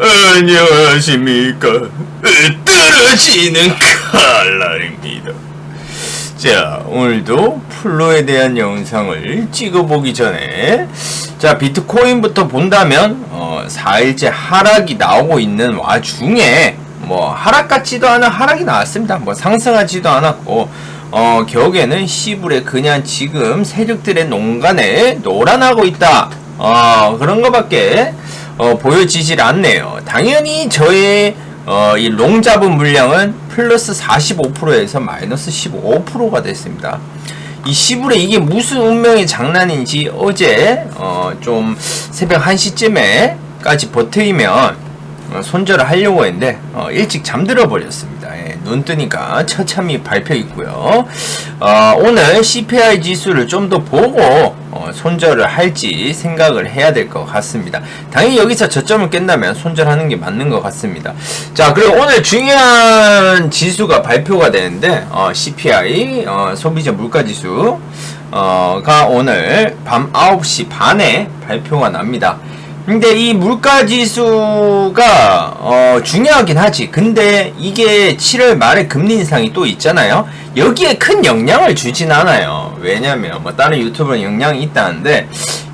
안녕하십니까. 떨어지는 칼날입니다. 자, 오늘도 플로에 대한 영상을 찍어보기 전에, 자, 비트코인부터 본다면, 어, 4일째 하락이 나오고 있는 와중에, 뭐, 하락 같지도 않은 하락이 나왔습니다. 뭐, 상승하지도 않았고, 어, 격에는 시불에 그냥 지금 세력들의 농간에 놀아나고 있다. 어, 그런 거밖에, 어, 보여지질 않네요. 당연히 저의 어, 이 롱 잡은 물량은 플러스 45%에서 마이너스 15%가 됐습니다. 이 시불에 이게 무슨 운명의 장난인지 어제 어, 좀 새벽 1시쯤에까지 버티면 어, 손절을 하려고 했는데 어, 일찍 잠들어 버렸습니다. 예, 눈 뜨니까 처참히 발표 있고요. 어, 오늘 CPI 지수를 좀 더 보고 어, 손절을 할지 생각을 해야 될 것 같습니다. 당연히 여기서 저점을 깬다면 손절하는 게 맞는 것 같습니다. 자, 그리고 오늘 중요한 지수가 발표가 되는데 어, CPI 어, 소비자 물가 지수 가 오늘 밤 9시 반에 발표가 납니다. 근데 이 물가 지수가 어 중요하긴 하지. 근데 이게 7월 말에 금리 인상이 또 있잖아요. 여기에 큰 영향을 주진 않아요. 왜냐면 뭐 다른 유튜브는 영향이 있다는데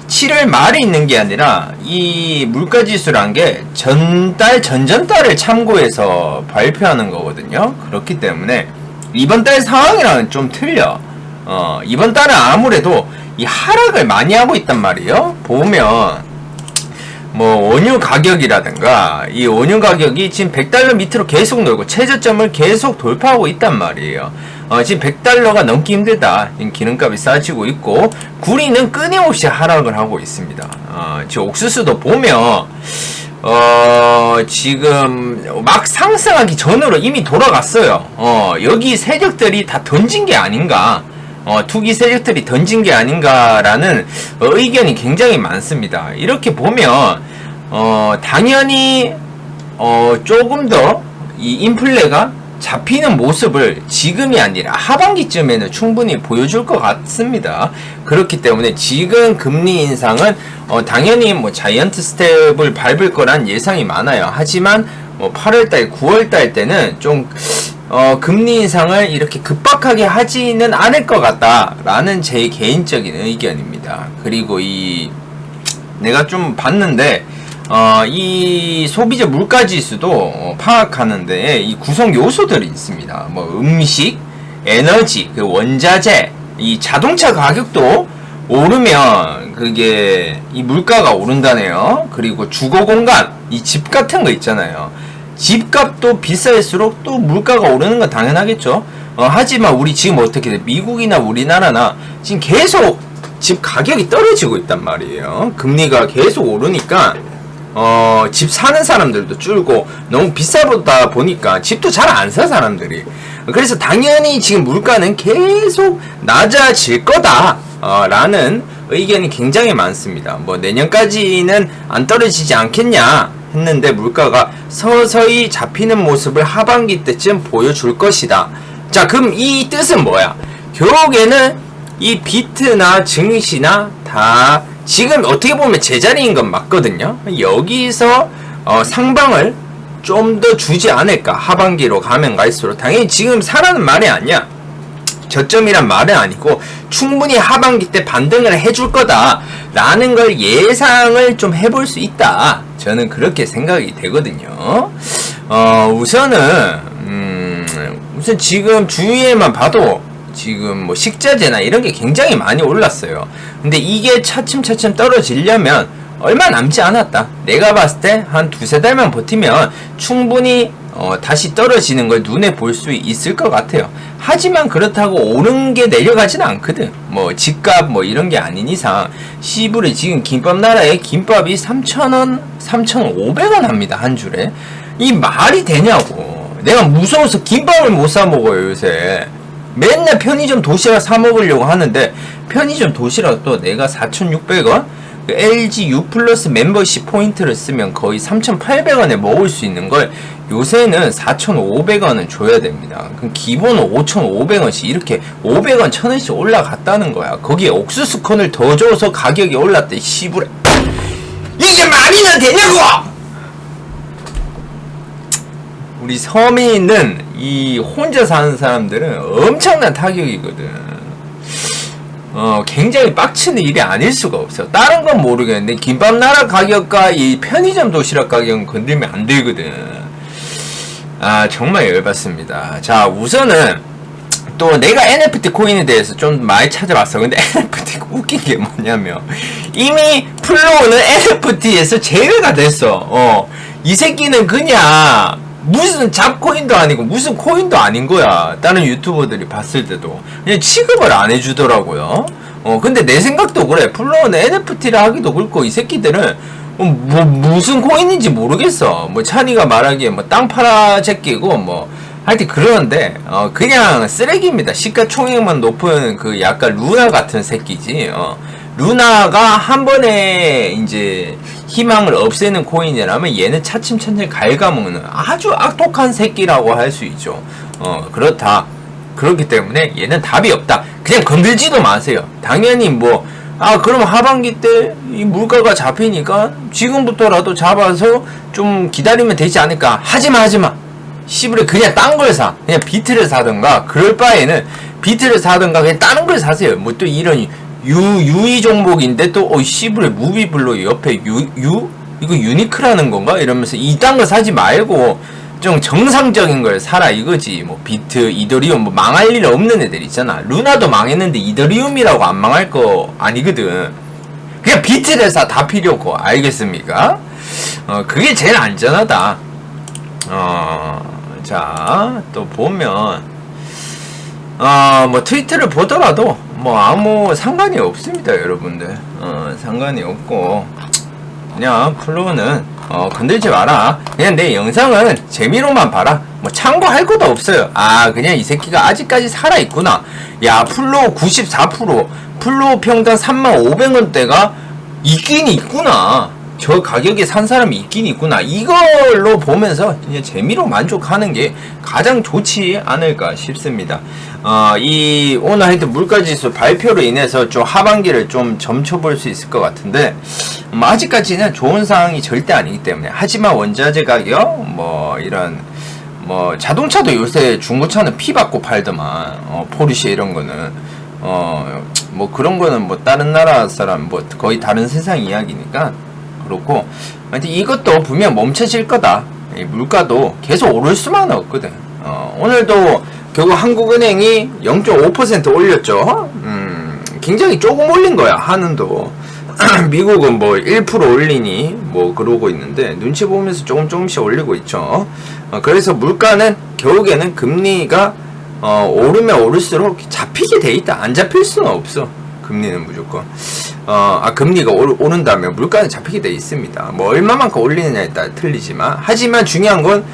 7월 말에 있는 게 아니라 이 물가 지수란 게 전달 전전달을 참고해서 발표하는 거거든요. 그렇기 때문에 이번 달 상황이랑은 좀 틀려. 어, 이번 달은 아무래도 이 하락을 많이 하고 있단 말이에요. 보면 뭐 원유 가격이라든가 이 원유 가격이 지금 100달러 밑으로 계속 놀고 최저점을 계속 돌파하고 있단 말이에요. 어, 지금 100달러가 넘기 힘들다. 지금 기름값이 싸지고 있고 구리는 끊임없이 하락을 하고 있습니다. 어, 지금 옥수수도 보면 어, 지금 막 상승하기 전으로 이미 돌아갔어요. 어, 여기 세력들이 다 던진 게 아닌가. 어, 투기 세력들이 던진 게 아닌가라는 의견이 굉장히 많습니다. 이렇게 보면 어, 당연히 어, 조금 더 이 인플레가 잡히는 모습을 지금이 아니라 하반기쯤에는 충분히 보여줄 것 같습니다. 그렇기 때문에 지금 금리 인상은 어, 당연히 뭐 자이언트 스텝을 밟을 거란 예상이 많아요. 하지만 뭐 8월달, 9월달 때는 좀 어, 금리 인상을 이렇게 급박하게 하지는 않을 것 같다라는 제 개인적인 의견입니다. 그리고 이 내가 좀 봤는데 어, 이 소비자 물가 지수도 어, 파악하는데 이 구성 요소들이 있습니다. 뭐 음식, 에너지, 그 원자재, 이 자동차 가격도 오르면 그게 이 물가가 오른다네요. 그리고 주거 공간, 이 집 같은 거 있잖아요. 집값도 비쌀수록 또 물가가 오르는 건 당연하겠죠. 어, 하지만 우리 지금 어떻게 돼? 미국이나 우리나라나 지금 계속 집 가격이 떨어지고 있단 말이에요. 금리가 계속 오르니까 어, 집 사는 사람들도 줄고 너무 비싸보다 보니까 집도 잘 안 사 사람들이. 그래서 당연히 지금 물가는 계속 낮아질 거다. 어, 라는 의견이 굉장히 많습니다. 뭐 내년까지는 안 떨어지지 않겠냐 했는데 물가가 서서히 잡히는 모습을 하반기 때쯤 보여줄 것이다. 자, 그럼 이 뜻은 뭐야? 결국에는 이 비트나 증시나 다 지금 어떻게 보면 제자리인 건 맞거든요. 여기서 어, 상방을 좀 더 주지 않을까 하반기로 가면 갈수록 당연히 지금 사라는 말이 아니야. 저점이란 말은 아니고 충분히 하반기 때 반등을 해줄 거다라는 걸 예상을 좀 해볼 수 있다. 저는 그렇게 생각이 되거든요. 어, 우선은 음, 우선 지금 주위에만 봐도 지금 뭐 식자재나 이런 게 굉장히 많이 올랐어요. 근데 이게 차츰차츰 떨어지려면 얼마 남지 않았다. 내가 봤을 때 한 두세 달만 버티면 충분히 어, 다시 떨어지는 걸 눈에 볼 수 있을 것 같아요. 하지만 그렇다고 오른 게 내려가지는 않거든. 뭐 집값 뭐 이런 게 아닌 이상 시불이 지금 김밥 나라에 김밥이 3,000원, 3,500원 합니다. 한 줄에. 이 말이 되냐고. 내가 무서워서 김밥을 못 사 먹어요, 요새. 맨날 편의점 도시락 사 먹으려고 하는데 편의점 도시락 또 내가 4,600원? 그 LG U 플러스 멤버십 포인트를 쓰면 거의 3,800원에 먹을 수 있는 걸 요새는 4,500원은 줘야 됩니다. 그럼 기본은 5,500원씩 이렇게 500원, 1,000원씩 올라갔다는 거야. 거기에 옥수수 콘을 더 줘서 가격이 올랐대. 시부레. 이게 말이나 되냐고! 우리 섬에 있는 이 혼자 사는 사람들은 엄청난 타격이거든. 어, 굉장히 빡치는 일이 아닐 수가 없어. 다른 건 모르겠는데, 김밥 나라 가격과 이 편의점 도시락 가격은 건들면 안 되거든. 아, 정말 열받습니다. 자, 우선은, 또 내가 NFT 코인에 대해서 좀 많이 찾아봤어. 근데 NFT 웃긴 게 뭐냐면, 이미 플로우는 NFT에서 제외가 됐어. 어, 이 새끼는 그냥, 무슨 잡코인도 아니고 무슨 코인도 아닌 거야. 다른 유튜버들이 봤을 때도 그냥 취급을 안 해주더라고요. 어 근데 내 생각도 그래. 플로어는 NFT를 하기도 그렇고 이 새끼들은 어, 뭐 무슨 코인인지 모르겠어. 뭐 찬이가 말하기에 뭐 땅 팔아 제끼고 뭐 하여튼 그러는데 어 그냥 쓰레기입니다. 시가총액만 높은 그 약간 루나 같은 새끼지. 어 루나가 한 번에 이제 희망을 없애는 코인이라면 얘는 차츰차츰 갉아먹는 아주 악독한 새끼라고 할 수 있죠. 어, 그렇다. 그렇기 때문에 얘는 답이 없다. 그냥 건들지도 마세요. 당연히 뭐, 아, 그럼 하반기 때 이 물가가 잡히니까 지금부터라도 잡아서 좀 기다리면 되지 않을까. 하지마, 하지마. 씨부레 그냥 딴 걸 사. 그냥 비트를 사든가. 그럴 바에는 비트를 사든가 그냥 다른 걸 사세요. 뭐 또 이런 유 유이 종목인데 또 어 씨부레 무비블로 옆에 유 유? 이거 유니크라는 건가? 이러면서 이딴 거 사지 말고 좀 정상적인 걸 사라 이거지. 뭐 비트 이더리움 뭐 망할 일 없는 애들 있잖아. 루나도 망했는데 이더리움이라고 안 망할 거 아니거든. 그냥 비트를 사 다 필요 없고. 알겠습니까? 어 그게 제일 안전하다. 어 자 또 보면 어 뭐 트위터를 보더라도 뭐 아무 상관이 없습니다 여러분들. 어 상관이 없고. 그냥 플로우는 어 건들지 마라. 그냥 내 영상은 재미로만 봐라. 뭐 참고할 것도 없어요. 아 그냥 이 새끼가 아직까지 살아있구나. 야 플로우 94% 플로우 평당 3500원대가 있긴 있구나 저 가격에 산 사람이 있긴 있구나. 이걸로 보면서 그냥 재미로 만족하는 게 가장 좋지 않을까 싶습니다. 어, 이 오늘 하여튼 물가지수 발표로 인해서 좀 하반기를 좀 점쳐볼 수 있을 것 같은데 음, 아직까지는 좋은 상황이 절대 아니기 때문에. 하지만 원자재 가격 뭐 이런 뭐 자동차도 요새 중고차는 피 받고 팔더만. 어, 포르쉐 이런 거는. 어 뭐 그런 거는 뭐 다른 나라 사람 뭐 거의 다른 세상 이야기니까 그렇고 하여튼 이것도 분명 멈춰질 거다 이 물가도 계속 오를 수만은 없거든 어, 오늘도 결국 한국은행이 0.5% 올렸죠 음, 굉장히 조금 올린 거야 한은도 미국은 뭐 1% 올리니 뭐 그러고 있는데 눈치 보면서 조금 조금씩 올리고 있죠. 어, 그래서 물가는 결국에는 금리가 어, 오르면 오를수록 잡히게 돼 있다. 안 잡힐 수는 없어. 금리는 무조건. 어, 아, 금리가 오르, 오른다면 물가는 잡히게 돼 있습니다. 뭐 얼마만큼 올리느냐에 따라 틀리지만 하지만 중요한 건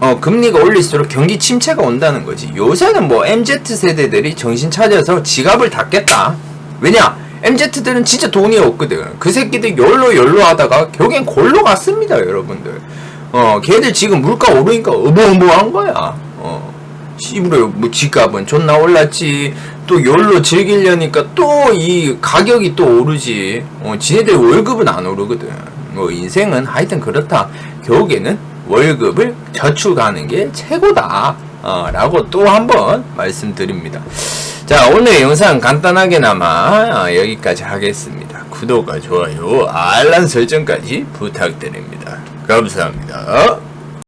어, 금리가 올릴수록 경기 침체가 온다는 거지. 요새는 뭐 MZ 세대들이 정신 차려서 지갑을 닫겠다. 왜냐? MZ들은 진짜 돈이 없거든. 그 새끼들 열로 열로 하다가 결국엔 골로 갔습니다, 여러분들. 어, 걔들 지금 물가 오르니까 어마어마한 거야. 어, 씨부러 뭐 집값은 존나 올랐지. 또 열로 즐기려니까 또 이 가격이 또 오르지. 어, 지네들 월급은 안 오르거든. 뭐 인생은 하여튼 그렇다. 결국에는 월급을 저축하는 게 최고다. 어, 라고 또 한번 말씀드립니다. 자, 오늘 영상 간단하게나마 어, 여기까지 하겠습니다. 구독과 좋아요, 알람 설정까지 부탁드립니다. 감사합니다.